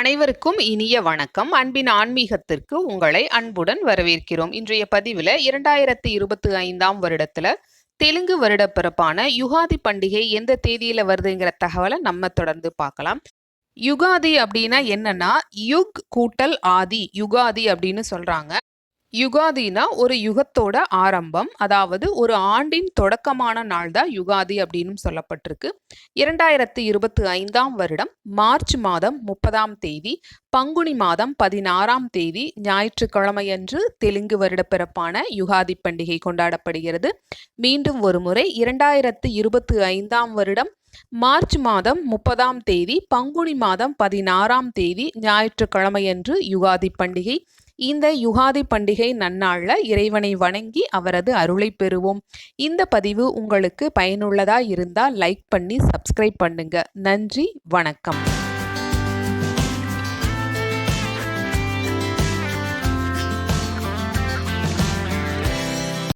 அனைவருக்கும் இனிய வணக்கம். அன்பின் ஆன்மீகத்திற்கு உங்களை அன்புடன் வரவேற்கிறோம். இன்றைய பதிவில் இரண்டாயிரத்தி இருபத்தி ஐந்தாம் வருடத்துல தெலுங்கு வருட பிறப்பான யுகாதி பண்டிகை எந்த தேதியில வருதுங்கிற தகவலை நம்ம தொடர்ந்து பார்க்கலாம். யுகாதி அப்படின்னா என்னன்னா யுக் கூட்டல் ஆதி யுகாதி அப்படின்னு சொல்றாங்க. யுகாதினா ஒரு யுகத்தோட ஆரம்பம் அதாவது ஒரு ஆண்டின் தொடக்கமான நாள் தான் யுகாதி அப்படின்னு சொல்லப்பட்டிருக்கு. இரண்டாயிரத்தி இருபத்தி ஐந்தாம் வருடம் மார்ச் மாதம் முப்பதாம் தேதி பங்குனி மாதம் பதினாறாம் தேதி ஞாயிற்றுக்கிழமையன்று தெலுங்கு வருட பிறப்பான யுகாதி பண்டிகை கொண்டாடப்படுகிறது. மீண்டும் ஒரு முறை இரண்டாயிரத்து இருபத்தி ஐந்தாம் வருடம் மார்ச் மாதம் முப்பதாம் தேதி பங்குனி மாதம் பதினாறாம் தேதி ஞாயிற்றுக்கிழமையன்று யுகாதி பண்டிகை. இந்த யுகாதி பண்டிகை நன்னாளில் இறைவனை வணங்கி அவரது அருளை பெறுவோம். இந்த பதிவு உங்களுக்கு பயனுள்ளதாக இருந்தால் லைக் பண்ணி சப்ஸ்கிரைப் பண்ணுங்க. நன்றி வணக்கம்.